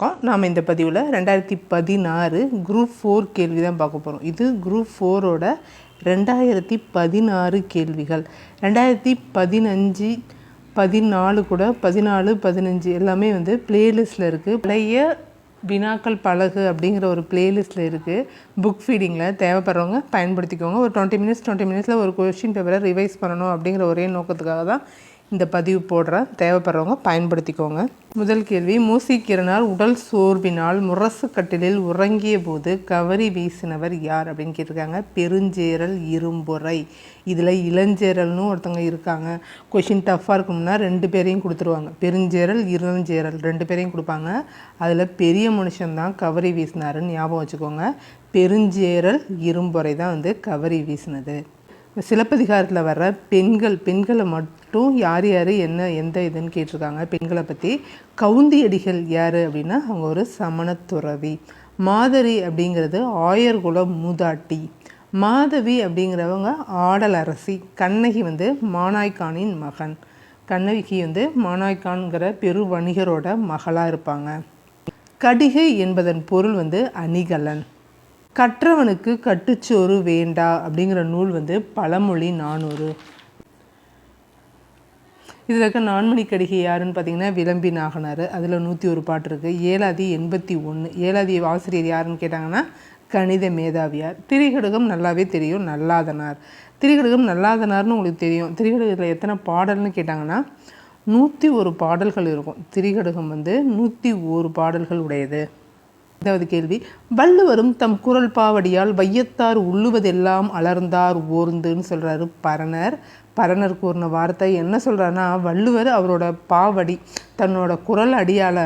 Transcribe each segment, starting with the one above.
வணக்கம் நாம் இந்த பதிவில் ரெண்டாயிரத்தி பதினாறு குரூப் ஃபோர் கேள்வி தான் பார்க்க போகிறோம் இது குரூப் ஃபோரோட ரெண்டாயிரத்தி பதினாறு கேள்விகள். ரெண்டாயிரத்தி பதினஞ்சு பதினாலு கூட பதினாலு பதினஞ்சு எல்லாமே வந்து பிளேலிஸ்ட்டில் இருக்குது பழைய வினாக்கள் பழகு அப்படிங்கிற ஒரு பிளேலிஸ்ட்டில் இருக்குது புக் ஃபீடிங்கில் தேவைப்படுறவங்க பயன்படுத்திக்கோங்க. ஒரு டுவெண்ட்டி மினிட்ஸ் டுவெண்ட்டி மினிட்ஸில் ஒரு கொஷின் பேப்பரை ரிவைஸ் பண்ணணும் அப்படிங்கிற ஒரே நோக்கத்துக்காக தான் இந்த பதிவு போடுறேன் தேவைப்படுறவங்க பயன்படுத்திக்கோங்க. முதல் கேள்வி மூசிக்கிறனால் உடல் சோர்வினால் முரசு கட்டிலில் உறங்கிய போது கவரி வீசினவர் யார் அப்படின்னு கேட்டிருக்காங்க. பெருஞ்சேரல் இரும்புரை. இதில் இளஞ்சேரல்னு ஒருத்தவங்க இருக்காங்க. கொஷின் டஃப்பாக இருக்கும்னா ரெண்டு பேரையும் கொடுத்துருவாங்க. பெருஞ்சேரல் இளஞ்சேரல் ரெண்டு பேரையும் கொடுப்பாங்க. அதில் பெரிய மனுஷன்தான் கவரி வீசினாருன்னு ஞாபகம் வச்சுக்கோங்க. பெருஞ்சேரல் இரும்புரை தான் வந்து கவரி வீசினது. சிலப்பதிகாரத்தில் வர்ற பெண்கள் பெண்களை மட்டும் யார் யார் என்ன எந்த இதுன்னு கேட்டிருக்காங்க பெண்களை பற்றி கவுந்தியடிகள் யார் அப்படின்னா அவங்க ஒரு சமணத்துறவி. மாதரி அப்படிங்கிறது ஆயர்குல மூதாட்டி. மாதவி அப்படிங்கிறவங்க ஆடலரசி கண்ணகி வந்து மானாய்க்கானின் மகன். கண்ணகி வந்து மானாய்க்கான்கிற பெரு வணிகரோட மகளாக இருப்பாங்க. கடிகை என்பதன் பொருள் வந்து அணிகலன். கற்றவனுக்கு கட்டுச்சோறு வேண்டா அப்படிங்கிற நூல் வந்து பழமொழி நானூறு. இதில் இருக்க நான்மணி கடிகை யாருன்னு பார்த்தீங்கன்னா விளம்பி நாகனார். அதில் நூற்றி ஒரு பாட்டு இருக்குது ஏழாதி எண்பத்தி ஒன்று ஏழாதி ஆசிரியர் யாருன்னு கேட்டாங்கன்னா கணித மேதாவியார். திரிகடுகம் நல்லாவே தெரியும் நல்லாதனார். திரிகடுகம் நல்லாதனார்னு உங்களுக்கு தெரியும். திரிகடுகத்தில் எத்தனை பாடல்னு கேட்டாங்கன்னா நூற்றி ஒரு பாடல்கள் இருக்கும். திரிகடுகம் வந்து நூற்றி ஒரு பாடல்கள் உடையது. அதாவது கேள்வி. வள்ளுவரும் தம் குரல் பாவடியால் வையத்தார் உள்ளுவதெல்லாம் அலர்ந்தார் ஓர்ந்துன்னு சொல்கிறாரு பரணர். பரணர் கூறின வார்த்தை என்ன சொல்கிறாருன்னா வள்ளுவர் அவரோட பாவடி தன்னோட குரல் அடியால்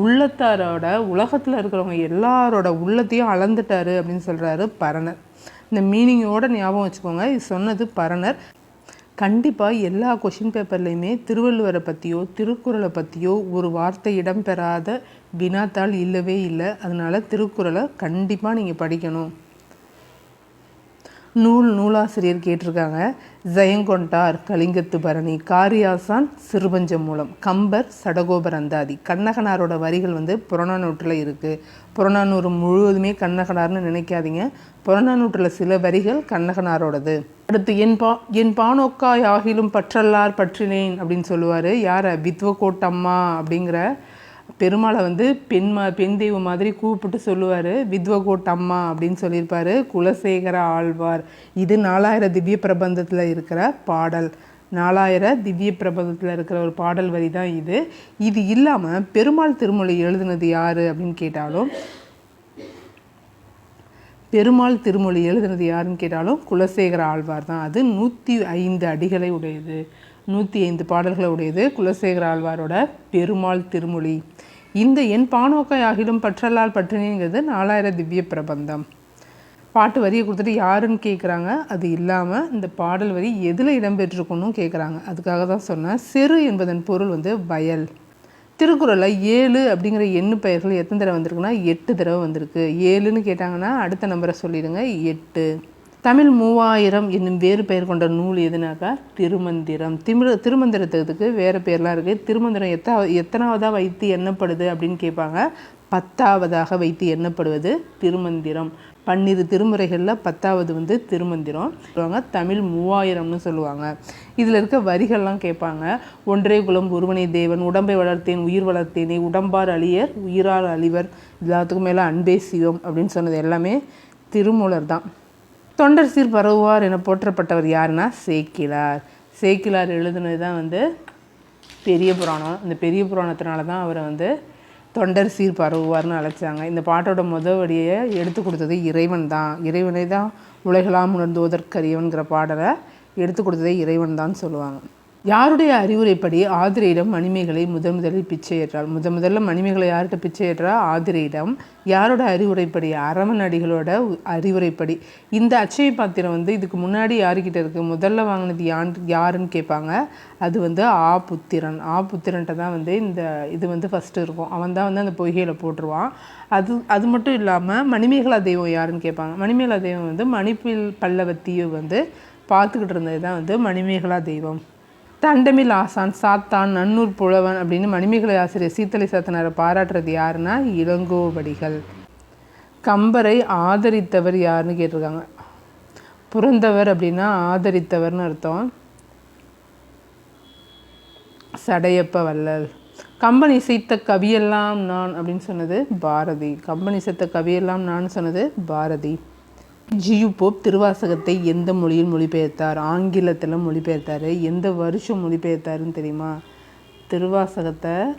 உள்ளத்தாரோட உலகத்தில் இருக்கிறவங்க எல்லாரோட உள்ளத்தையும் அளந்துட்டாரு அப்படின்னு சொல்கிறாரு பரணர். இந்த மீனிங்கோட ஞாபகம் வச்சுக்கோங்க இது சொன்னது பரணர். கண்டிப்பாக எல்லா கொஷின் பேப்பர்லேயுமே திருவள்ளுவரை பற்றியோ திருக்குறளை பற்றியோ ஒரு வார்த்தை இடம்பெறாத வினாத்தாள் இல்லவே இல்லை. அதனால் திருக்குறளை கண்டிப்பாக நீங்கள் படிக்கணும். நூல் நூலாசிரியர் கேட்டிருக்காங்க. ஜெயங்கொண்டார் கலிங்கத்து பரணி காரியாசான் சிறுபஞ்சம் மூலம் கம்பர் சடகோபர் அந்தாதி. கண்ணகனாரோட வரிகள் வந்து புறநானூற்றில் இருக்குது புறநானூறு முழுவதுமே கண்ணகனார்னு நினைக்காதீங்க. புறநானூற்றில் சில வரிகள் கண்ணகனாரோடது. அடுத்து என் பா என் பானோக்காய் ஆகிலும் பற்றல்லார் பற்றினேன் அப்படின்னு சொல்லுவார். யாரை? வித்வகோட்டம்மா அப்படிங்கிற பெருமாளை வந்து பெண் மா பெண் தெய்வம் மாதிரி கூப்பிட்டு சொல்லுவார். வித்வகோட் அம்மா அப்படின்னு சொல்லியிருப்பார். குலசேகர ஆழ்வார். இது நாலாயிர திவ்ய பிரபந்தத்தில் இருக்கிற பாடல். நாலாயிர திவ்ய பிரபந்தத்தில் இருக்கிற ஒரு பாடல் வரி தான் இது. இது இல்லாமல் பெருமாள் திருமொழி எழுதுனது யார் அப்படின்னு கேட்டாலும் பெருமாள் திருமொழி எழுதுனது யாருன்னு கேட்டாலும் குலசேகர ஆழ்வார் தான் அது நூற்றி ஐந்து அடிகளை உடையது. நூற்றி ஐந்து பாடல்களை உடையது குலசேகர ஆழ்வாரோட பெருமாள் திருமொழி இந்த என் பானோக்காய் ஆகிலும் பற்றலால் பற்றினேங்கிறது நாலாயிரம் திவ்ய பிரபந்தம். பாட்டு வரியை கொடுத்துட்டு யாருன்னு கேட்குறாங்க அது இல்லாமல் இந்த பாடல் வரி எதில் இடம்பெற்றிருக்கணும் கேட்குறாங்க அதுக்காக தான் சொன்னேன். செரு என்பதன் பொருள் வந்து வயல். திருக்குறளில் ஏழு அப்படிங்கிற எண்ணு பெயர்கள் எத்தனை தடவை வந்திருக்குன்னா எட்டு தடவை வந்திருக்கு. ஏழுன்னு கேட்டாங்கன்னா அடுத்த நம்பரை சொல்லிடுங்க. எட்டு. தமிழ் மூவாயிரம் என்னும் வேறு பெயர் கொண்ட நூல் எதுனாக்கா? திருமந்திரம். திமிர திருமந்திரத்துக்கு வேறு பேர்லாம் இருக்குது திருமந்திரம் எத்தா எத்தனாவதாக வைத்து எண்ணப்படுது அப்படின்னு கேட்பாங்க. பத்தாவதாக வைத்து எண்ணப்படுவது திருமந்திரம். பன்னிரு திருமுறைகளில் பத்தாவது வந்து திருமந்திரம். சொல்லுவாங்க தமிழ் மூவாயிரம்னு சொல்லுவாங்க. இதில் இருக்க வரிகள்லாம் கேட்பாங்க. ஒன்றே குலம் ஒருவனை தேவன் உடம்பை வளர்த்தேன் உயிர் வளர்த்தேனே உடம்பார் அழியர் உயிரார் அழிவர் எல்லாத்துக்கும் மேலே அன்பே சிவம் அப்படின்னு சொன்னது எல்லாமே திருமூலர் தான். தொண்டர் சீர் பரவுவார் என போற்றப்பட்டவர் யாருன்னா சேக்கிலார். சேக்கிலார் எழுதுனது தான் வந்து பெரிய புராணம். இந்த பெரிய புராணத்தினால தான் அவரை வந்து தொண்டர் சீர் பரவுவார்னு அழைச்சாங்க. இந்த பாட்டோட முத வழியை எடுத்து கொடுத்தது இறைவன் தான். இறைவனை தான் உலகெல்லாம் உணர்ந்துவதற்கரியவன்கிற பாடலை எடுத்து கொடுத்ததே இறைவன் தான் சொல்லுவாங்க. யாருடைய அறிவுரைப்படி ஆதிரையிடம் மணிமேகலை முதன் முதலில் பிச்சை ஏற்றாள்? முத முதல்ல மணிமேகலை யார்கிட்ட பிச்சை ஏற்றா? ஆதிரையிடம். யாரோட அறிவுரைப்படி? அரவன் அடிகளோட அறிவுரைப்படி. இந்த அச்சய பாத்திரம் வந்து இதுக்கு முன்னாடி யாருக்கிட்ட இருக்குது முதல்ல வாங்கினது யான் யாருன்னு கேட்பாங்க. அது வந்து ஆ புத்திரன். ஆ புத்திரன்ட்ட தான் வந்து இந்த இது வந்து ஃபஸ்ட்டு இருக்கும். அவன் தான் வந்து அந்த பொய்கையில் போட்டுருவான். அது அது மட்டும் இல்லாமல் மணிமேகலா தெய்வம் யாருன்னு கேட்பாங்க. மணிமேகலா தெய்வம் வந்து மணிப்பில் பல்லவத்தியை வந்து பார்த்துக்கிட்டு இருந்தது தான் வந்து மணிமேகலா தெய்வம். தண்டமில் ஆசான் சாத்தான் நன்னூர் புலவன் அப்படின்னு மணிமேகலை ஆசிரியர் சீத்தலை சாத்தனாரை பாராட்டுறது யாருன்னா இளங்கோவடிகள். கம்பரை ஆதரித்தவர் யாருன்னு கேட்டிருக்காங்க. புறந்தவர் அப்படின்னா ஆதரித்தவர்னு அர்த்தம். சடையப்ப வல்லல் கம்பன் இசைத்த கவியெல்லாம் நான் அப்படின்னு சொன்னது பாரதி. கம்பன் இசைத்த கவியெல்லாம் நான் சொன்னது பாரதி. ஜியு போப் திருவாசகத்தை எந்த மொழியில் மொழிபெயர்த்தார்? ஆங்கிலத்தில் மொழிபெயர்த்தார். எந்த வருஷம் மொழிபெயர்த்தாருன்னு தெரியுமா? திருவாசகத்தை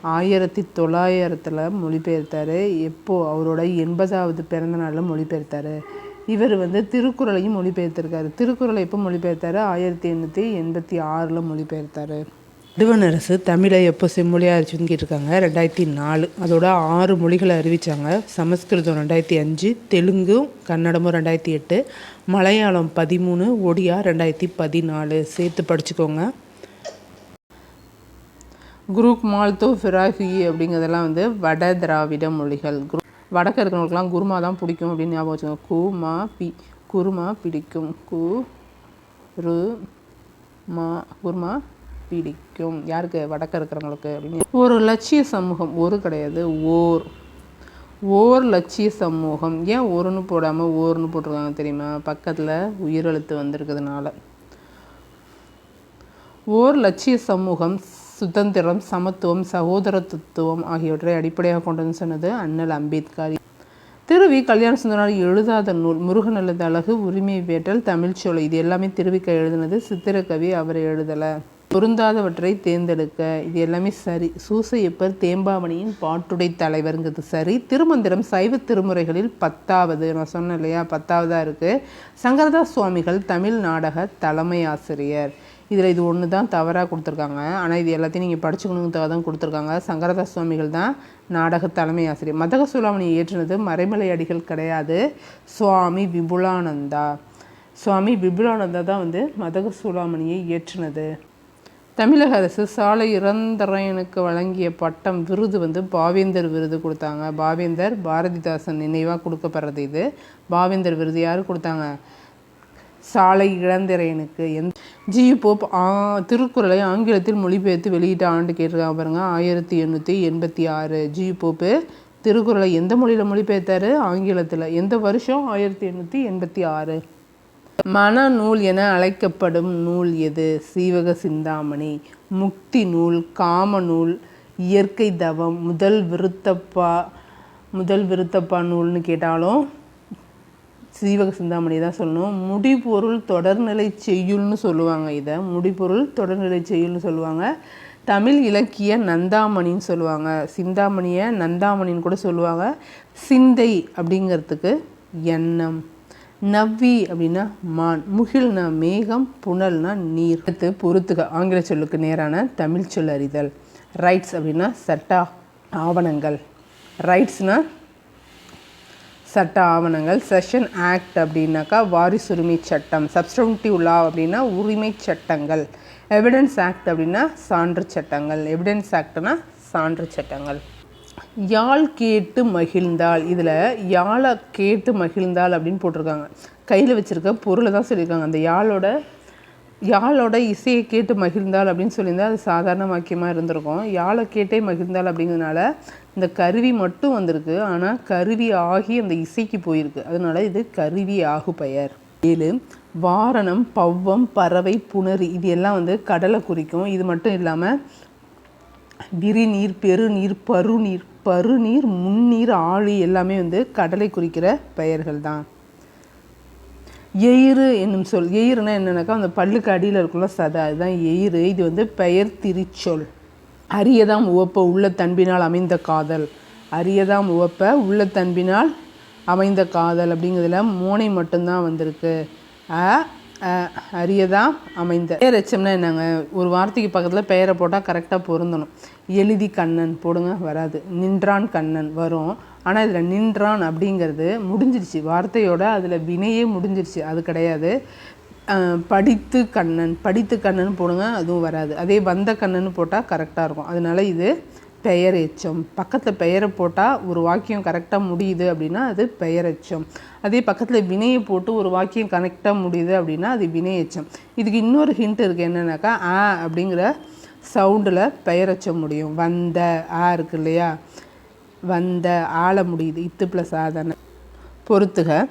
ஆயிரத்தி தொள்ளாயிரத்தில் மொழிபெயர்த்தார். எப்போது அவரோட எண்பதாவது பிறந்த நாளில் மொழிபெயர்த்தார். இவர் வந்து திருக்குறளையும் மொழிபெயர்த்திருக்காரு. திருக்குறளை எப்போ மொழிபெயர்த்தாரு? ஆயிரத்தி எண்ணூற்றி எண்பத்தி ஆறில் மொழிபெயர்த்தார். நடுவணரசு தமிழை எப்போ செம்மொழியாக அறிவிச்சுன்னு கேட்டிருக்காங்க. ரெண்டாயிரத்தி நாலு. அதோட ஆறு மொழிகளை அறிவித்தாங்க சமஸ்கிருதம் ரெண்டாயிரத்தி அஞ்சு தெலுங்கும் கன்னடமும் ரெண்டாயிரத்தி எட்டு மலையாளம் பதிமூணு ஒடியா ரெண்டாயிரத்தி பதினாலு. சேர்த்து படிச்சுக்கோங்க. குரூப் மால்தோ ஃபிராஹி அப்படிங்கிறதெல்லாம் வந்து வட திராவிட மொழிகள். குரு வடக்கு இருக்கிறவங்களுக்குலாம் குருமா தான் பிடிக்கும் அப்படின்னு ஞாபகம் வச்சுக்கோங்க. குமா பி. குருமா பிடிக்கும். கு ரு மா குருமா பிடிக்கும் யாருக்கு? வடக்க இருக்கிறவங்களுக்கு அப்படின்னு. ஒரு லட்சிய சமூகம் ஒரு கிடையாது ஓர். ஓர் லட்சிய சமூகம். ஏன் ஒருன்னு போடாமல் ஓர்னு போட்டிருக்காங்க தெரியுமா? பக்கத்தில் உயிரெழுத்து வந்திருக்கிறதுனால. ஓர் லட்சிய சமூகம் சுதந்திரம் சமத்துவம் சகோதரத்துவம் ஆகியவற்றை அடிப்படையாக கொண்டதுன்னு சொன்னது அண்ணல் அம்பேத்கர். திருவி கல்யாண சுந்தரனார் எழுதாத நூல் முருகன் அல்லது அழகு உரிமை வேட்டல் தமிழ்ச்சோலை இது எல்லாமே திருவிக்க எழுதுனது சித்திரக்கவி அவரை எழுதலை. பொருந்தாதவற்றை தேர்ந்தெடுக்க. இது எல்லாமே சரி. சூசையப்பர் தேம்பாவணியின் பாட்டுடை தலைவருங்கிறது சரி. திருமந்திரம் சைவ திருமுறைகளில் பத்தாவது நான் சொன்னேன் இல்லையா? பத்தாவதாக இருக்குது சங்கரதாஸ் சுவாமிகள் தமிழ் நாடக தலைமை ஆசிரியர். இதில் இது ஒன்று தான் தவறாக கொடுத்துருக்காங்க. ஆனால் இது எல்லாத்தையும் நீங்கள் படிச்சுக்கணுங்கிறதாக தான் கொடுத்துருக்காங்க. சங்கரதாஸ் சுவாமிகள் தான் நாடக தலைமை ஆசிரியர். மதக சுலாமணி ஏற்றினது மறைமலை அடிகள் கிடையாது. சுவாமி விபுலானந்தா. சுவாமி விபுலானந்தா தான் வந்து மதக சூலாமணியை ஏற்றினது தமிழக அரசு சாலை இறந்தரையனுக்கு வழங்கிய பட்டம் விருது வந்து பாவேந்தர் விருது கொடுத்தாங்க. பாவேந்தர் பாரதிதாசன் நினைவாக கொடுக்கப்படுறது இது. பாவேந்தர் விருது யார் கொடுத்தாங்க? சாலை இளந்திரையனுக்கு எந் ஜி போப் ஆ திருக்குறளை ஆங்கிலத்தில் மொழிபெயர்த்து வெளியிட்ட ஆண்டு கேட்டிருக்காங்க பாருங்கள் ஆயிரத்தி எண்ணூற்றி எண்பத்தி ஆறு. ஜி போப்பு திருக்குறளை எந்த மொழியில் மொழிபெயர்த்தார்? ஆங்கிலத்தில். எந்த வருஷம்? ஆயிரத்தி எண்ணூற்றி எண்பத்தி ஆறு. மனநூல் என அழைக்கப்படும் நூல் எது? சீவக சிந்தாமணி. முக்தி நூல் காம நூல் இயற்கை தவம் முதல் விருத்தப்பா முதல் விருத்தப்பா நூல்னு கேட்டாலும் சீவக சிந்தாமணி தான் சொல்லணும். முடிபொருள் தொடர்நிலை செய்யுள்னு சொல்லுவாங்க இதை. முடிபொருள் தொடர்நிலை செய்யுள்னு சொல்லுவாங்க. தமிழ் இலக்கிய நந்தாமணின்னு சொல்லுவாங்க. சிந்தாமணியை நந்தாமணின்னு கூட சொல்லுவாங்க. சிந்தை அப்படிங்கிறதுக்கு எண்ணம். நவ்வி அப்படின்னா மான். முகில்னா மேகம் புனல்னா நீர். அடுத்து பொறுத்துக. ஆங்கில சொல்லுக்கு நேரான தமிழ் சொல் அறிதல். ரைட்ஸ் அப்படின்னா சட்ட ஆவணங்கள். ரைட்ஸ்னால் சட்ட ஆவணங்கள். செஷன் ஆக்ட் அப்படின்னாக்கா வாரிசுரிமை சட்டம். சப்ஸ்டன்டிவ் லா அப்படின்னா உரிமை சட்டங்கள். எவிடன்ஸ் ஆக்ட் அப்படின்னா சான்று சட்டங்கள். எவிடன்ஸ் ஆக்ட்னா சான்று சட்டங்கள். யாழ் கேட்டு மகிழ்ந்தாள். இதில் யாழை கேட்டு மகிழ்ந்தாள் அப்படின்னு போட்டிருக்காங்க. கையில் வச்சுருக்க பொருளை தான் சொல்லியிருக்காங்க. அந்த யாழோட யாழோட இசையை கேட்டு மகிழ்ந்தாள் அப்படின்னு சொல்லியிருந்தால் அது சாதாரண வாக்கியமாக இருந்திருக்கும். யாழை கேட்டே மகிழ்ந்தாள் அப்படிங்கிறதுனால இந்த கருவி மட்டும் வந்திருக்கு. ஆனால் கருவி ஆகி அந்த இசைக்கு போயிருக்கு. அதனால இது கருவி ஆகு பெயர். ஏழு வாரணம் பவ்வம் பறவை புணரி இது எல்லாம் வந்து கடலை குறிக்கும். இது மட்டும் இல்லாமல் விரிநீர் பெருநீர் பருநீர் பருநீர் முன்னீர் ஆழி எல்லாமே வந்து கடலை குறிக்கிற பெயர்கள் தான். எயிறு என்னும் சொல் எயிறுனா என்னென்னாக்கா அந்த பல்லுக்கு அடியில் இருக்குள்ள சதை அதுதான் எயிறு. இது வந்து பெயர் திரிச்சொல். அரியதாம் உவப்ப உள்ள தன்பினால் அமைந்த காதல். அரியதாம் உவப்ப உள்ள தன்பினால் அமைந்த காதல் அப்படிங்கிறதுல மோனை மட்டும்தான் வந்திருக்கு. அ அரியதாக அமைந்த. பெயர் என்னங்க ஒரு வார்த்தைக்கு பக்கத்தில் பெயரை போட்டால் கரெக்டாக பொருந்தணும். எழுதி கண்ணன் போடுங்க வராது. நின்றான் கண்ணன் வரும். ஆனால் இதில் நின்றான் அப்படிங்கிறது முடிஞ்சிருச்சு. வார்த்தையோட அதில் வினையே முடிஞ்சிருச்சு. அது கிடையாது. படித்து கண்ணன் படித்து கண்ணன் போடுங்க அதுவும் வராது. அதே வந்த கண்ணன் போட்டால் கரெக்டாக இருக்கும். அதனால இது பெயர் எச்சம் பக்கத்தில் பெயரை போட்டால் ஒரு வாக்கியம் கரெக்டாக முடியுது அப்படின்னா அது பெயர் எச்சம் அதே பக்கத்தில் வினையை போட்டு ஒரு வாக்கியம் கரெக்டாக முடியுது அப்படின்னா அது வினை எச்சம் இதுக்கு இன்னொரு ஹிண்ட் இருக்குது என்னென்னாக்கா ஆ அப்படிங்கிற சவுண்டில் பெயரச்சம் முடியும். வந்த ஆ இருக்கு இல்லையா? வந்த ஆள முடியுது. இத்து ப்ளஸ் ஆ பொறுத்துக.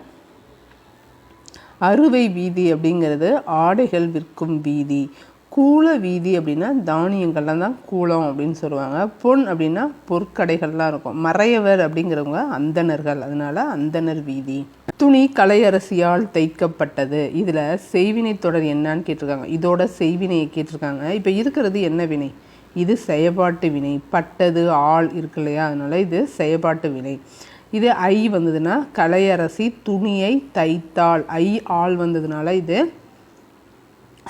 அறுவை வீதி அப்படிங்கிறது ஆடைகள் விற்கும் வீதி. கூல வீதி அப்படின்னா தானியங்கள்லாம் தான் கூலம் அப்படின்னு சொல்லுவாங்க. பொன் அப்படின்னா பொற்கடைகள்லாம் இருக்கும். மறையவர் அப்படிங்கிறவங்க அந்தணர்கள். அதனால அந்தணர் வீதி. துணி கலையரசியால் தைக்கப்பட்டது. இதில் செய்வினை தொடர் என்னான்னு கேட்டிருக்காங்க. இதோட செய்வினையை கேட்டிருக்காங்க. இப்போ இருக்கிறது என்ன வினை? இது செயப்பாட்டு வினை. பட்டது ஆள் இருக்கு இல்லையா? அதனால இது செயப்பாட்டு வினை. இது ஐ வந்ததுன்னா கலையரசி துணியை தைத்தாள். ஐ ஆள் வந்ததுனால இது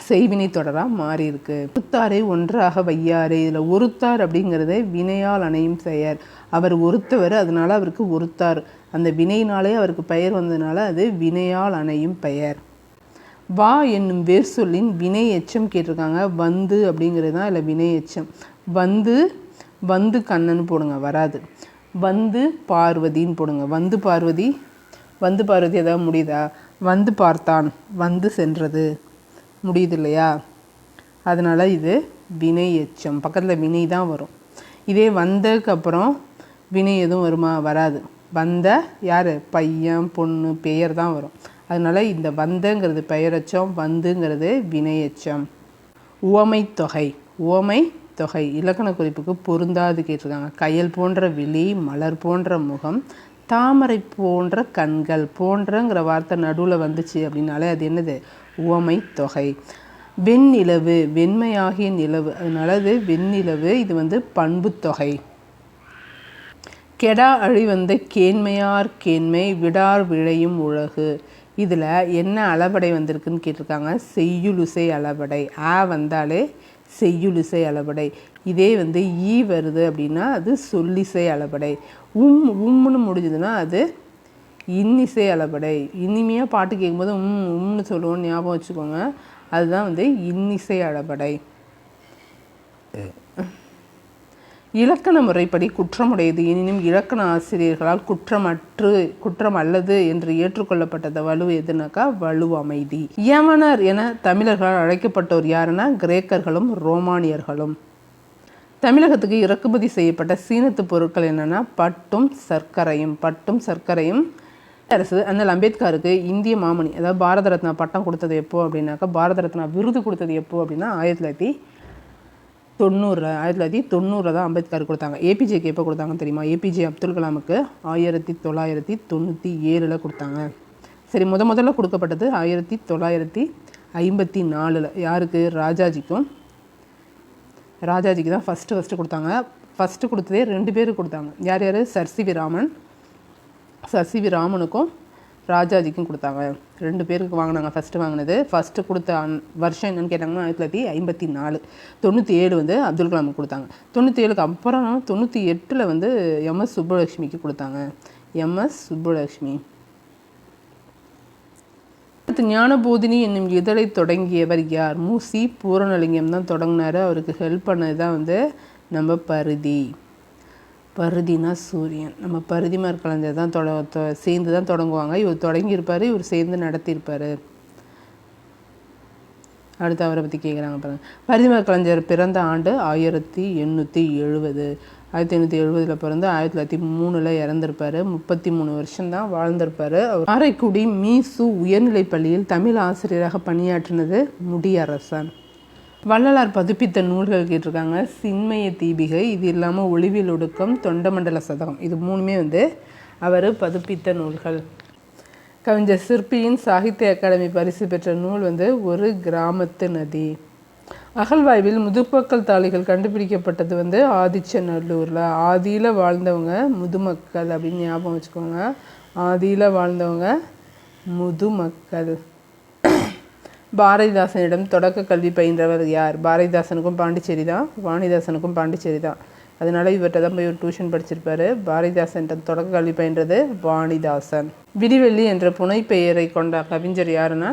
செய்வினை தொடராக மாறி இருக்கு ஒருத்தாரை ஒன்றாக வையாறு இதில் ஒருத்தார் அப்படிங்கிறதே வினையால் அணையும் செயர் அவர் ஒருத்தவர் அதனால அவருக்கு ஒருத்தார். அந்த வினையினாலே அவருக்கு பெயர் வந்ததுனால அது வினையால் அணையும் பெயர். வா என்னும் வேர் சொல்லின் வினை எச்சம் கேட்டிருக்காங்க. வந்து அப்படிங்கிறது தான் இல்லை வினை எச்சம். வந்து வந்து கண்ணன் போடுங்க வராது. வந்து பார்வதின்னு போடுங்க. வந்து பார்வதி? வந்து பார்வதி எதாவது முடியுதா? வந்து பார்த்தான். வந்து சென்றது. முடியுது இல்லையா அதனால் இது வினை எச்சம். பக்கத்தில் வினை தான் வரும். இதே வந்ததுக்கு அப்புறம் வினை எதுவும் வருமா? வராது. வந்த யார்? பையன் பொண்ணு பெயர் தான் வரும். அதனால் இந்த வந்தங்கிறது பெயரச்சம் வந்துங்கிறது வினையச்சம் உவமை தொகை. உவமை தொகை. இலக்கண குறிப்புக்கு பொருந்தாது கேட்டிருக்காங்க. கையல் போன்ற விழி மலர் போன்ற முகம் தாமரை போன்ற கண்கள் போன்றங்கிற வார்த்தை நடுவில் வந்துச்சு அப்படின்னாலே அது என்னது? உவமை தொகை வெண்ணிலவு வெண்மையாகிய நிலவு அதனால அது வெண்ணிலவு இது வந்து பண்பு தொகை கெடா அழிவந்த கேண்மையார் கேண்மை விடார் விழையும் உலகு. இதில் என்ன அளபடை வந்திருக்குன்னு கேட்டிருக்காங்க? செய்யுளிசை அளபடை ஆ வந்தாலே செய்யுளிசை அளபடை இதே வந்து ஈ வருது அப்படின்னா அது சொல்லிசை அளபடை உம் உம்னு முடிஞ்சதுன்னா அது இன்னிசை அளபடை இனிமையாக பாட்டு கேட்கும்போது உம் உம்னு சொல்லுவோம் ஞாபகம் வச்சுக்கோங்க. அதுதான் வந்து இன்னிசை அளபடை இலக்கண முறைப்படி குற்றமுடையது எனினும் இலக்கண ஆசிரியர்களால் குற்றமற்று குற்றம் அல்லது என்று ஏற்றுக்கொள்ளப்பட்டது வலு எதுனாக்கா? வலு அமைதி. யமனர் என தமிழர்களால் அழைக்கப்பட்டோர் யாருன்னா? கிரேக்கர்களும் ரோமானியர்களும். தமிழகத்துக்கு இறக்குமதி செய்யப்பட்ட சீனத்து பொருட்கள் என்னென்னா? பட்டும் சர்க்கரையும் பட்டும் சர்க்கரையும் அரசு அண்ணல் அம்பேத்கருக்கு இந்திய மாமணி அதாவது பாரத ரத்னா பட்டம் கொடுத்தது எப்போ அப்படின்னாக்கா பாரத ரத்னா விருது கொடுத்தது எப்போ அப்படின்னா ஆயிரத்தி தொள்ளாயிரத்தி தொண்ணூறில் ஆயிரத்தி தொள்ளாயிரத்தி தொண்ணூறில் தான் அம்பேத்கர் கொடுத்தாங்க. ஏபிஜேக்கு எப்போ கொடுத்தாங்கன்னு தெரியுமா? ஏபிஜே அப்துல் கலாமுக்கு ஆயிரத்தி தொள்ளாயிரத்தி தொண்ணூற்றி ஏழில் கொடுத்தாங்க. சரி முத முதல்ல கொடுக்கப்பட்டது ஆயிரத்தி தொள்ளாயிரத்தி ஐம்பத்தி நாலில். யாருக்கு? ராஜாஜிக்கும். ராஜாஜிக்கு தான் ஃபஸ்ட்டு ஃபஸ்ட்டு கொடுத்தாங்க. ஃபஸ்ட்டு கொடுத்ததே ரெண்டு பேருக்கு கொடுத்தாங்க. யார் யார்? Sir C V Raman sir ராமனுக்கும் ராஜாஜிக்கும் கொடுத்தாங்க. ரெண்டு பேருக்கு வாங்கினாங்க. ஃபஸ்ட்டு வாங்கினது. ஃபஸ்ட்டு கொடுத்த வருஷம் என்னென்னு கேட்டாங்கன்னா ஆயிரத்தி தொள்ளாயிரத்தி ஐம்பத்தி நாலு. தொண்ணூற்றி ஏழு வந்து அப்துல் கலாமுக்கு கொடுத்தாங்க. தொண்ணூற்றி ஏழுக்கு அப்புறம் தொண்ணூற்றி எட்டில் வந்து எம்எஸ் சுப்புலட்சுமிக்கு கொடுத்தாங்க. M S Subbulakshmi. அடுத்து ஞானபோதினி என்னும் இதழை தொடங்கியவர் யார்? மூசி பூரணலிங்கம் தான் தொடங்கினார். அவருக்கு ஹெல்ப் பண்ணது தான் வந்து நம்ம பருதி. பருதினா சூரியன். நம்ம பருதிமார் கலைஞர் தான் தொட தொ- சேர்ந்து தான் தொடங்குவாங்க. இவர் தொடங்கியிருப்பார் இவர் சேர்ந்து நடத்தியிருப்பார். அடுத்து அவரை பற்றி கேட்குறாங்க பாருங்க. பருதிமார் கலைஞர் பிறந்த ஆண்டு ஆயிரத்தி எண்ணூற்றி எழுபது ஆயிரத்தி எண்ணூற்றி எழுபதில் பிறந்து ஆயிரத்தி தொள்ளாயிரத்தி மூணில் இறந்திருப்பார். முப்பத்தி மூணு வருஷம்தான் வாழ்ந்திருப்பார். அவர் காரைக்குடி மீசு உயர்நிலைப் பள்ளியில் தமிழ் ஆசிரியராக பணியாற்றினது முடியரசன் வள்ளலார் பதிப்பித்த நூல்கள் கேட்டிருக்காங்க. சின்மய தீபிகை இது இல்லாமல் ஒளிவில் ஒடுக்கம் தொண்டமண்டல சதகம். இது மூணுமே வந்து அவர் பதிப்பித்த நூல்கள். கவிஞர் சிற்பியின் சாகித்ய அகாடமி பரிசு பெற்ற நூல் வந்து ஒரு கிராமத்து நதி. அகழ்வாய்வில் முதுமக்கள் தாளிகள் கண்டுபிடிக்கப்பட்டது வந்து ஆதிச்சநல்லூரில். ஆதியில் வாழ்ந்தவங்க முதுமக்கள் அப்படின்னு ஞாபகம் வச்சுக்கோங்க. ஆதியில் வாழ்ந்தவங்க முதுமக்கள். பாரதிதாசனிடம் தொடக்க கல்வி பயின்றவர் யார்? பாரதிதாசனுக்கும் பாண்டிச்சேரி தான் வாணிதாசனுக்கும் பாண்டிச்சேரி தான். அதனால இவர்கிட்ட தான் போய் ஒரு டியூஷன் படிச்சிருப்பாரு. பாரதிதாசன் தொடக்க கல்வி பயின்றது வாணிதாசன். விடிவெள்ளி என்ற புனைப்பெயரை கொண்ட கவிஞர் யாருன்னா?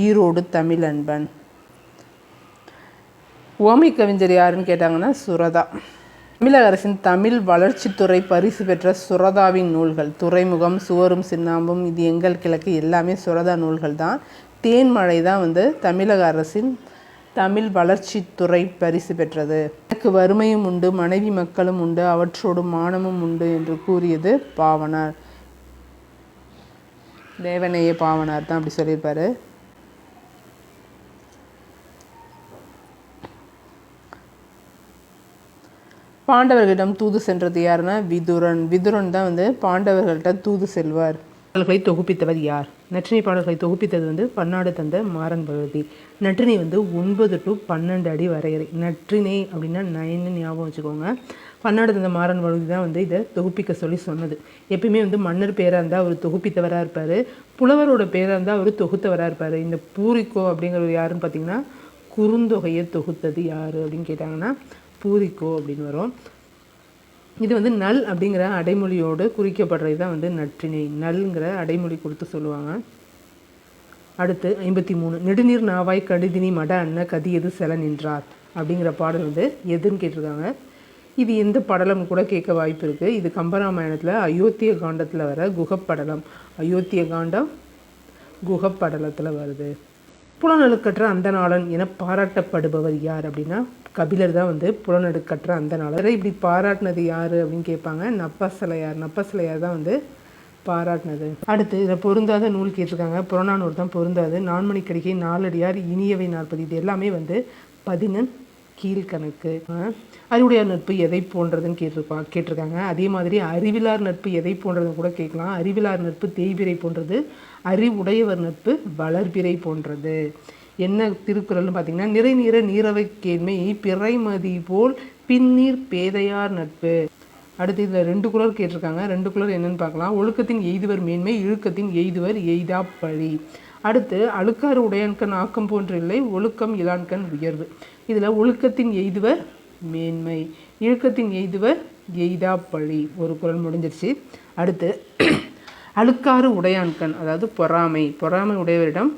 ஈரோடு தமிழ் அன்பன் ஓமை கவிஞர் யாருன்னு கேட்டாங்கன்னா சுரதா. தமிழக அரசின் தமிழ் வளர்ச்சித்துறை பரிசு பெற்ற சுரதாவின் நூல்கள் துறைமுகம் சுவரும் சின்னாம்பும் இது எங்கள் கிழக்கு எல்லாமே சுரதா நூல்கள் தான். தேன்மழை தான் வந்து தமிழக அரசின் தமிழ் வளர்ச்சித்துறை பரிசு பெற்றது. எனக்கு வறுமையும் உண்டு மனைவி மக்களும் உண்டு அவற்றோடு மானமும் உண்டு என்று கூறியது பாவனார். தேவனைய பாவனார் தான் அப்படி சொல்லியிருப்பாரு. பாண்டவர்களிடம் தூது சென்றது யாருன்னா விதுரன். விதுரன் தான் வந்து பாண்டவர்கள்ட்ட தூது செல்வார். பாடல்களை தொகுப்பித்தவர் யார்? நற்றினை பாடல்களை தொகுப்பித்தது வந்து பன்னாடு தந்த மாறன் பகவதி. நற்றினை வந்து ஒன்பது டு பன்னெண்டு அடி வரையறை. நற்றினை அப்படின்னா நைன்னு ஞாபகம் வச்சுக்கோங்க. பன்னாடு தந்த மாறன் பகவதி தான் வந்து இதை தொகுப்பிக்க சொல்லி சொன்னது. எப்பயுமே வந்து மன்னர் பேராக இருந்தால் அவர் தொகுப்பித்தவராக இருப்பார். புலவரோட பேராக இருந்தால் அவர் தொகுத்தவராக இருப்பார். இந்த பூரிக்கோ அப்படிங்கிறவர் யாருன்னு பார்த்தீங்கன்னா குறுந்தொகையை தொகுத்தது யார் அப்படின்னு கேட்டாங்கன்னா பூரிக்கோ அப்படின்னு வரும். இது வந்து நல் அப்படிங்கிற அடைமொழியோடு குறிக்கப்படுறது தான் வந்து நற்றினை நல்ங்கிற அடைமொழி கொடுத்து சொல்லுவாங்க. அடுத்து ஐம்பத்தி மூணு. நெடுநீர் நாவாய் கடுதினி மட அன்ன கதியது செல நின்றார் அப்படிங்கிற பாடல் வந்து எதுன்னு கேட்டிருக்காங்க. இது எந்த படலம் கூட கேட்க வாய்ப்பு இருக்குது இது கம்பராமாயணத்தில் அயோத்திய காண்டத்தில் வர குகப்படலம். அயோத்திய காண்டம் குகப்படலத்தில் வருது. புலநடுக்கற்ற அந்த நாளன் என பாராட்டப்படுபவர் யார் அப்படின்னா கபிலர் தான் வந்து புலநடுக்கற்ற அந்த நாளர் இப்படி பாராட்டினது யார் அப்படின்னு கேட்பாங்க. நப்பசலையார். நப்பசலையார் தான் வந்து பாராட்டினது. அடுத்து இதில் பொருந்தாத நூல் கேட்டிருக்காங்க. புறநானூர் தான் பொருந்தாது. நான்மணிக்கடிகை நாலடியார் இனியவை நாற்பது. இது எல்லாமே வந்து பதினெண் கீழ்கணக்கு அறிவுடையார் நட்பு எதை போன்றதுன்னு கேட்டிருப்பா கேட்டிருக்காங்க. அதே மாதிரி அறிவிலார் நட்பு எதை போன்றதுன்னு கூட கேட்கலாம். அறிவிலார் நட்பு தேய்பிரை போன்றது அறிவுடையவர் நட்பு வளர்பிறை போன்றது. என்ன திருக்குறள்னு பார்த்தீங்கன்னா நிறை நீர நீரவை கேண்மை பிறைமதி போல் பின்னீர் பேதையார் நட்பு. அடுத்து இதில் ரெண்டு குளர் கேட்டிருக்காங்க. ரெண்டு குலர் என்னன்னு பார்க்கலாம். ஒழுக்கத்தின் எய்துவர் மேன்மை இழுக்கத்தின் எய்துவர் எய்தா பழி. அடுத்து அழுக்காறு உடையான்கண் ஆக்கம் போன்றில்லை ஒழுக்கம் இலான்கண் உயர்வு. இதில் ஒழுக்கத்தின் எய்துவர் மேன்மை இழுக்கத்தின் எய்துவர் எய்தா பழி. ஒரு குரல் முடிஞ்சிருச்சு. அடுத்து அழுக்காறு உடையான்கண் அதாவது பொறாமை. பொறாமை உடையவரிடம்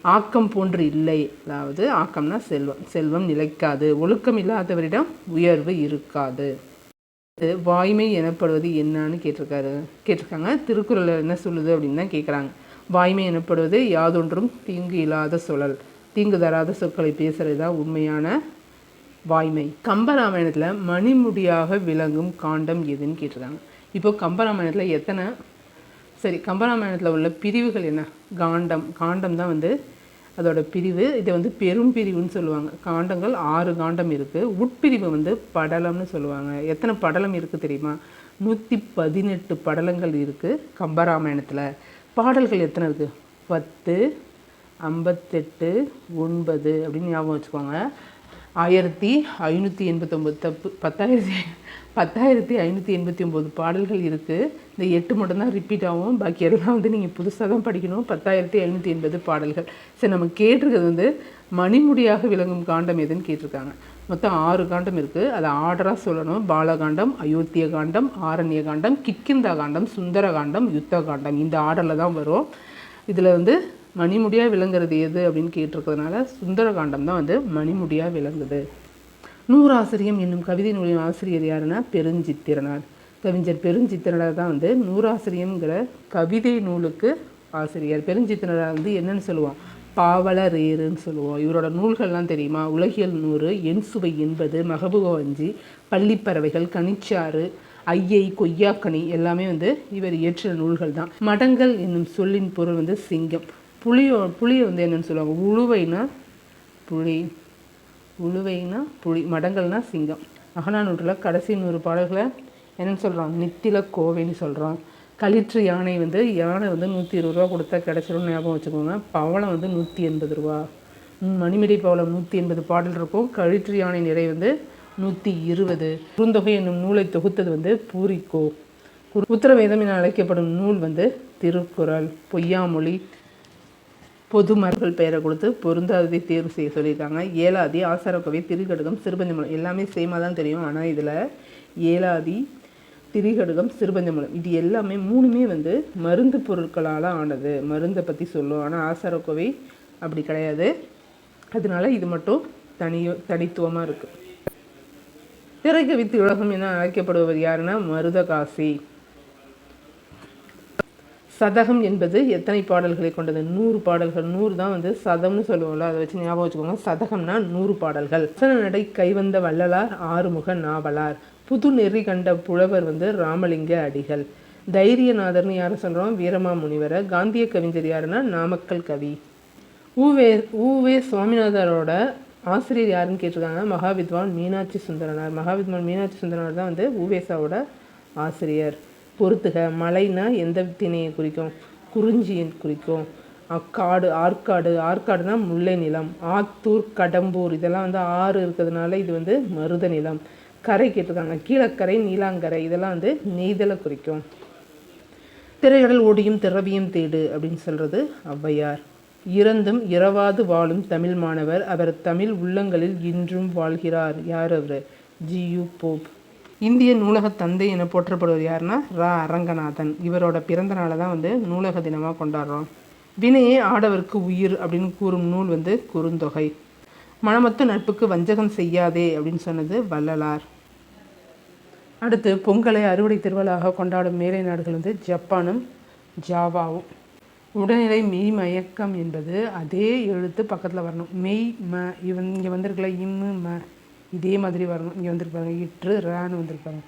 ஆக்கம் போன்று இல்லை. அதாவது ஆக்கம்னா செல்வம். செல்வம் நிலைக்காது. ஒழுக்கம் இல்லாதவரிடம் உயர்வு இருக்காது. வாய்மை எனப்படுவது என்னன்னு கேட்டிருக்காரு. கேட்டிருக்காங்க. திருக்குறள் என்ன சொல்லுது அப்படின்னு தான் கேட்குறாங்க. வாய்மை எனப்படுவது யாதொன்றும் தீங்கு இல்லாத சுழல். தீங்கு தராத சொற்களை பேசுறது தான் உண்மையான வாய்மை. கம்பராமாயணத்தில் மணிமுடியாக விளங்கும் காண்டம் எதுன்னு கேட்டிருக்காங்க. இப்போ கம்பராமாயணத்தில் எத்தனை சரி கம்பராமாயணத்தில் உள்ள பிரிவுகள் என்ன? காண்டம். காண்டம் தான் வந்து அதோட பிரிவு. இதை வந்து பெரும் பிரிவுன்னு சொல்லுவாங்க. காண்டங்கள் ஆறு காண்டம் இருக்குது உட்பிரிவு வந்து படலம்னு சொல்லுவாங்க. எத்தனை படலம் இருக்குது தெரியுமா? நூற்றி பதினெட்டு படலங்கள் இருக்குது கம்பராமாயணத்தில். பாடல்கள் எத்தனை இருக்குது பத்து ஐம்பத்தெட்டு ஒன்பது அப்படின்னு ஞாபகம் வச்சுக்கோங்க. ஆயிரத்தி ஐநூற்றி எண்பத்தொம்பது தப்பு பத்தாயிரத்தி பத்தாயிரத்தி ஐநூற்றி எண்பத்தி ஒம்பது பாடல்கள் இருக்குது இந்த எட்டு மட்டும்தான் ரிப்பீட் ஆகும். பாக்கி எல்லாம் வந்து நீங்கள் புதுசாக தான் படிக்கணும். பத்தாயிரத்தி ஐநூற்றி எண்பது பாடல்கள். சரி நம்ம கேட்டிருக்கிறது வந்து மணிமுடியாக விளங்கும் காண்டம் எதுன்னு கேட்டிருக்காங்க. மொத்தம் ஆறு காண்டம் இருக்குது அதை ஆர்டராக சொல்லணும். பாலகாண்டம் அயோத்திய காண்டம் ஆரண்ய காண்டம் கிக்கிந்தா காண்டம் சுந்தர காண்டம் யுத்த காண்டம். இந்த ஆர்டரில் தான் வரும். இதில் வந்து மணிமுடியாக விளங்குறது எது அப்படின்னு கேட்டிருக்கிறதுனால சுந்தரகாண்டம் தான் வந்து மணிமுடியாக விளங்குது. நூறாசிரியம் என்னும் கவிதை நூலின் ஆசிரியர் யாருன்னா? பெருஞ்சித்திரனார். கவிஞர் பெருஞ்சித்திரனார் தான் வந்து நூறாசிரியம்ங்கிற கவிதை நூலுக்கு ஆசிரியர். பெருஞ்சித்திரனார் வந்து என்னன்னு சொல்லுவான்? பாவலரேருன்னு சொல்லுவோம். இவரோட நூல்கள்லாம் தெரியுமா? உலகியல் நூறு என் சுவை என்பது மகபுகவஞ்சி பள்ளிப்பறவைகள் கனிச்சாறு ஐயை கொய்யாக்கனி எல்லாமே வந்து இவர் இயற்றிய நூல்கள் தான் மடங்கள் என்னும் சொல்லின் பொருள் வந்து சிங்கம். புளியோ புளியை வந்து என்னென்னு சொல்லுவாங்க. உழுவைனா புளி உழுவைனா புளி மடங்கள்னா சிங்கம். அகநானூற்றில் கடைசி நூறு பாடல்களை என்னென்னு சொல்கிறான் நித்தில கோவைன்னு சொல்கிறான் களிற்று யானை வந்து யானை வந்து நூற்றி இருபது ரூபா கொடுத்தா கிடச்சிரும்னு ஞாபகம் வச்சுக்கோங்க. பவளம் வந்து நூற்றி எண்பது ரூபா மணிமிடை பவளம் நூற்றி எண்பது பாடல் இருக்கும். களிற்று யானை நிறை வந்து நூற்றி இருபது குறுந்தொகை என்னும் நூலை தொகுத்தது வந்து பூரிக்கோ. உத்தரவேதம் என அழைக்கப்படும் நூல் வந்து திருக்குறள் பொய்யாமொழி பொதுமர்கள் பெயரை கொடுத்து பொருந்தாததை தேர்வு செய்ய சொல்லியிருக்காங்க. ஏலாதி ஆசாரக்கோவை திருக்கடுகம் சிறுபஞ்சமலம் எல்லாமே சேமாக தான் தெரியும். ஆனால் இதில் ஏலாதி திரிகடுகம் சிறுபஞ்சமலம். இது எல்லாமே மூணுமே வந்து மருந்து பொருட்களால் ஆனது. மருந்தை பற்றி சொல்லும். ஆனால் ஆசாரக்கோவை அப்படி கிடையாது. அதனால இது மட்டும் தனியோ தனித்துவமாக இருக்குது திரைக்கவித்து உலகம் என அழைக்கப்படுவது யாருன்னா மருதகாசி. சதகம் என்பது எத்தனை பாடல்களை கொண்டது? நூறு பாடல்கள். நூறு தான் வந்து சதம்னு சொல்லுவோம்ல அதை வச்சு ஞாபகம் வச்சுக்கோங்க. சதகம்னா நூறு பாடல்கள். வசன நடை கைவந்த வள்ளலார் ஆறுமுக நாவலார். புது நெறி கண்ட புலவர் வந்து ராமலிங்க அடிகள். தைரியநாதர்னு யாரை சொல்கிறோம் வீரமா முனிவரை காந்திய கவிஞர் யாருன்னா? நாமக்கல் கவி. ஊவே ஊவே சுவாமிநாதரோட ஆசிரியர் யாருன்னு கேட்டிருக்காங்க மகாவித்வான் மீனாட்சி சுந்தரனார். மகாவித்வான் மீனாட்சி சுந்தரனார் தான் வந்து ஊவேசாவோட ஆசிரியர். பொறுத்துக மலைனா எந்த திணையை குறிக்கும்? குறிஞ்சியை குறிக்கும். அக்காடு ஆற்காடு. ஆற்காடுனா முல்லை நிலம் ஆத்தூர் கடம்பூர். இதெல்லாம் வந்து ஆறு இருக்கிறதுனால இது வந்து மருத நிலம் கரை கேட்டிருக்காங்க. கீழக்கரை நீலாங்கரை இதெல்லாம் வந்து நெய்தலை குறிக்கும். திரையடல் ஓடியும் திறவியும் தேடு அப்படின்னு சொல்கிறது ஔவையார். இறந்தும் இரவாது வாழும் தமிழ் மாணவர் அவர் தமிழ் உள்ளங்களில் இன்றும் வாழ்கிறார். யார் அவர்? G U Pope. இந்திய நூலக தந்தை என போற்றப்படுவது யாருன்னா ரா. அரங்கநாதன். இவரோட பிறந்த நாளை தான் வந்து நூலக தினமாக கொண்டாடுறோம். வினையே ஆடவருக்கு உயிர் அப்படின்னு கூறும் நூல் வந்து குறுந்தொகை. மனமத்து நட்புக்கு வஞ்சகம் செய்யாதே அப்படின்னு சொன்னது வள்ளலார். அடுத்து பொங்கலை அறுவடை திருவிழாவாக கொண்டாடும் மேலை நாடுகள் வந்து ஜப்பானும் ஜாவாவும். உடல்நிலை மெய் மயக்கம் என்பது அதே எழுத்து பக்கத்தில் வரணும். மெய் ம இவன் இங்கே வந்திருக்கல இம்மு ம. இதே மாதிரி வரணும். இங்கே வந்திருப்பாங்க இற்று ரான்னு வந்திருப்பாங்க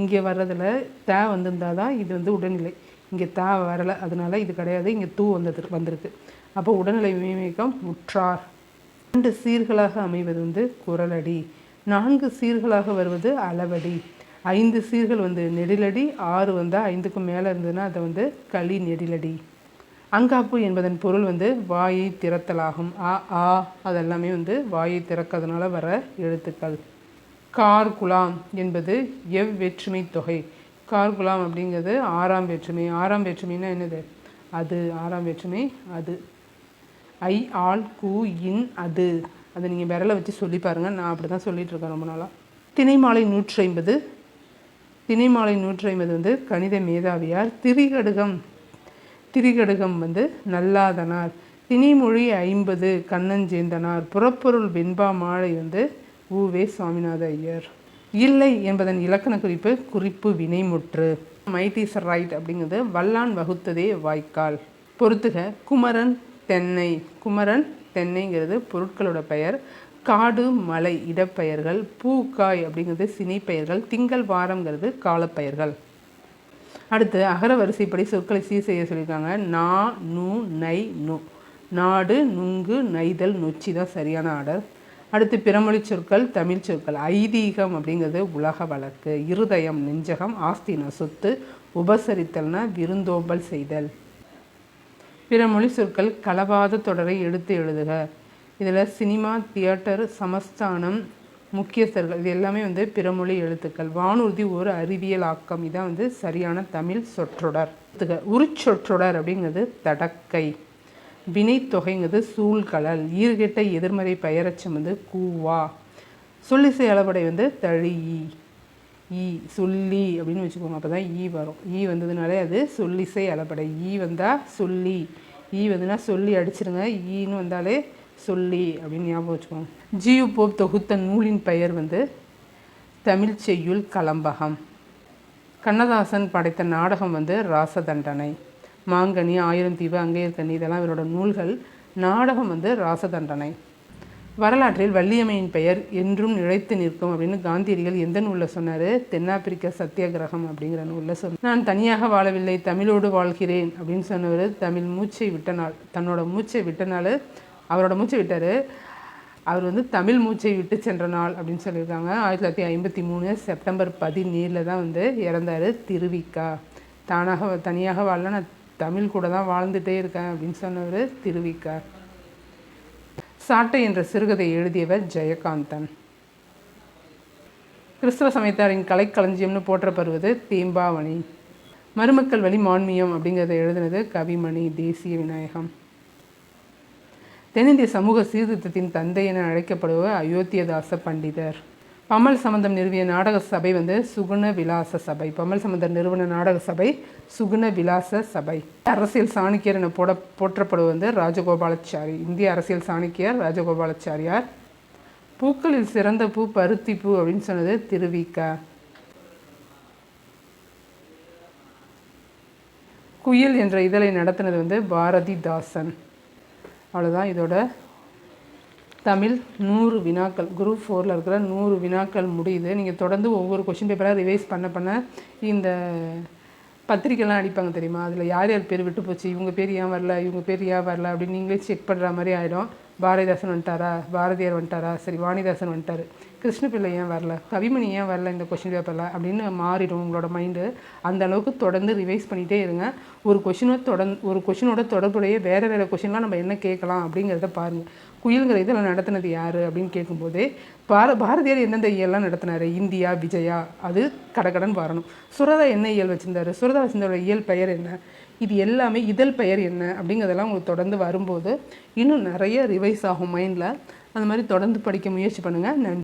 இங்கே வர்றதில் த வந்திருந்தால் தான் இது வந்து உடல்நிலை. இங்கே த வரலை அதனால இது கிடையாது. இங்கே தூ வந்தது வந்திருக்கு. அப்போ உடல்நிலை மெய்மயக்கம் உற்றார். இரண்டு சீர்களாக அமைவது வந்து குரலடி. நான்கு சீர்களாக வருவது அளவடி. ஐந்து சீர்கள் வந்து நெடிலடி ஆறு வந்தால் ஐந்துக்கும் மேலே இருந்ததுன்னா அதை வந்து களி நெடிலடி. அங்காப்பு என்பதன் பொருள் வந்து வாயை திறத்தலாகும். ஆ ஆ அதெல்லாமே வந்து வாயை திறக்கிறதுனால வர எழுத்துக்கள். கார்குலாம் என்பது எவ் வேற்றுமை தொகை? கார்குலாம் அப்படிங்கிறது ஆறாம் வேற்றுமை. ஆறாம் வேற்றுமைன்னா என்னது? அது. ஆறாம் வேற்றுமை அது. ஐ ஆல் கு இன் அது. அதை நீங்கள் விரலை வச்சு சொல்லி பாருங்கள் நான் அப்படி தான் சொல்லிகிட்ருக்கேன் இருக்கேன் ரொம்ப நாளாக திணைமாலை நூற்றி ஐம்பது திணைமாலை நூற்றி ஐம்பது வந்து கணித மேதாவியார் திரிகடுகம். திரிகடுகம் வந்து நல்லாதனார். திணிமொழி ஐம்பது கண்ணஞ்சேந்தனார். புறப்பொருள் வெண்பா மாலை வந்து ஊவே சுவாமிநாத ஐயர். இல்லை என்பதன் இலக்கண குறிப்பு குறிப்பு வினைமுற்று. மைட் ரைட் அப்படிங்கிறது வல்லான் வகுத்ததே வாய்க்கால். பொறுத்துக குமரன் தென்னை. குமரன் தென்னைங்கிறது பொருட்களோட பெயர். காடு மலை இடப்பெயர்கள் பூக்காய் அப்படிங்கிறது சினைப்பெயர்கள் திங்கள் வாரங்கிறது காலப்பெயர்கள். அடுத்து அகர வரிசைப்படி சொற்களை சீர் செய்ய சொல்லியிருக்காங்க. நா நு நை நு. நாடு நுங்கு நைதல் நொச்சி தான் சரியான ஆர்டர். அடுத்து பிறமொழி சொற்கள் தமிழ் சொற்கள். ஐதீகம் அப்படிங்கிறது உலக வழக்கு. இருதயம் நெஞ்சகம் ஆஸ்தின சொத்து உபசரித்தல்னா விருந்தோம்பல் செய்தல். பிறமொழி சொற்கள் கலவாத தொடரை எடுத்து எழுதுக. இதில் சினிமா தியேட்டர் சமஸ்தானம் முக்கியஸ்தர்கள் இது எல்லாமே வந்து பிறமொழி எழுத்துக்கள். வானூர்தி ஒரு அறிவியல் ஆக்கம். இதான் வந்து சரியான தமிழ் சொற்றொடர். உருச்சொற்றொடர் அப்படிங்கிறது தடக்கை. வினைத்தொகைங்கிறது சூழ்கலல் ஈர்கெட்ட எதிர்மறை பெயரச்சம் வந்து கூவா. சொல்லிசை அளபடை வந்து தழி ஈ சொல்லி அப்படின்னு வச்சுக்கோங்க. அப்போ தான் ஈ வரும். ஈ வந்ததுனாலே அது சொல்லிசை அளபடை ஈ வந்தால் சொல்லி. ஈ வந்துன்னா சொல்லி அடிச்சிருங்க. ஈன்னு வந்தாலே சொல்லி அப்படின்னு ஞாபகம் வச்சுக்கோங்க. ஜியு போப் தொகுத்த நூலின் பெயர் வந்து தமிழ் செய்யுள் கலம்பகம். கண்ணதாசன் படைத்த நாடகம் வந்து ராசதண்டனை. மாங்கனி ஆயிரம் தீவு அங்கேயர்கனி இதெல்லாம் இவரோட நூல்கள். நாடகம் வந்து ராசதண்டனை. வரலாற்றில் வள்ளியம்மையின் பெயர் என்றும் நிலைத்து நிற்கும் அப்படின்னு காந்தியடிகள் எந்த நூலில் சொன்னார்? தென்னாப்பிரிக்க சத்தியாகிரகம் அப்படிங்கிற நூலில் சொன்ன நான் தனியாக வாழவில்லை தமிழோடு வாழ்கிறேன் அப்படின்னு சொன்னவர் தமிழ் மூச்சை விட்ட நாள். தன்னோட மூச்சை விட்ட நாள் அவரோட மூச்சை விட்டார். அவர் வந்து தமிழ் மூச்சை விட்டு சென்ற நாள் அப்படின்னு சொல்லியிருக்காங்க. ஆயிரத்தி தொள்ளாயிரத்தி ஐம்பத்தி மூணு செப்டம்பர் பதினேழில் தான் வந்து இறந்தார் திருவிக்கா. தானாக தனியாக வாழல. நான் தமிழ் கூட தான் வாழ்ந்துகிட்டே இருக்கேன் அப்படின்னு சொன்னவர் திருவிக்கா. சாட்டை என்ற சிறுகதை எழுதியவர் ஜெயகாந்தன். கிறிஸ்தவ சமயத்தாரின் கலைக்களஞ்சியம்னு போற்றப்படுவது தேம்பாவணி. மருமக்கள் வழி மான்மியம் அப்படிங்கிறத எழுதினது கவிமணி தேசிய விநாயகம். தென்னிந்திய சமூக சீர்திருத்தத்தின் தந்தை என அழைக்கப்படுவர் அயோத்தியதாச பண்டிதர். பமல் சம்பந்தம் நிறுவிய நாடக சபை வந்து சுகுண விலாச சபை. பமல் சம்பந்தம் நிறுவன நாடக சபை சுகுண விலாச சபை. அரசியல் சாணக்கியர் என போட போற்றப்படுவது வந்து ராஜகோபாலாச்சாரி. இந்திய அரசியல் சாணக்கியர் ராஜகோபாலாச்சாரியார். பூக்களில் சிறந்த பூ பருத்தி பூ அப்படின்னு சொன்னது திருவிக்கா குயில் என்ற இதழை நடத்தினது வந்து பாரதிதாசன். அவ்வளோதான் இதோட தமிழ் நூறு வினாக்கள் குரூப் ஃபோரில் இருக்கிற நூறு வினாக்கள் முடியுது. நீங்கள் தொடர்ந்து ஒவ்வொரு கொஷின் பேப்பராக ரிவைஸ் பண்ண பண்ண இந்த பத்திரிக்கைலாம் அடிப்பாங்க தெரியுமா? அதில் யார் யார் பேர் விட்டு போச்சு? இவங்க பேர் ஏன் வரல? இவங்க பேர் ஏன் வரல? அப்படின்னு நீங்களே செக் பண்ணுற மாதிரி ஆகிடும் பாரதிதாசன் வந்துட்டாரா? பாரதியார் வந்துட்டாரா? சரி வாணிதாசன் வந்துட்டாரு. கிருஷ்ணபிள்ளை ஏன் வரல? கவிமணி ஏன் வரல இந்த கொஷின் பேப்பரில் அப்படின்னு மாறிடும் உங்களோட மைண்டு அந்த அளவுக்கு தொடர்ந்து ரிவைஸ் பண்ணிகிட்டே இருங்க. ஒரு கொஷினை தொடர்ந்து ஒரு கொஷினோட தொடர்புடைய வேறு வேறு கொஷின்லாம் நம்ம என்ன கேட்கலாம் அப்படிங்கிறத பாருங்கள் குயில்கிற இதில் நடத்தினது யார் அப்படின்னு கேட்கும்போதே பார பாரதியார் எந்தெந்த இயல்லாம் நடத்தினார்? இந்தியா விஜயா? அது கடகடன் வரணும். சுரதா என்ன இயல் வச்சுருந்தாரு? சுரதா வச்சிருந்தோட இயல் பெயர் என்ன? இது எல்லாமே இதழ் பெயர் என்ன அப்படிங்கிறதெல்லாம் உங்களுக்கு தொடர்ந்து வரும்போது இன்னும் நிறைய ரிவைஸ் ஆகும் மைண்டில் அந்த மாதிரி தொடர்ந்து படிக்க முயற்சி பண்ணுங்கள் நன்றி.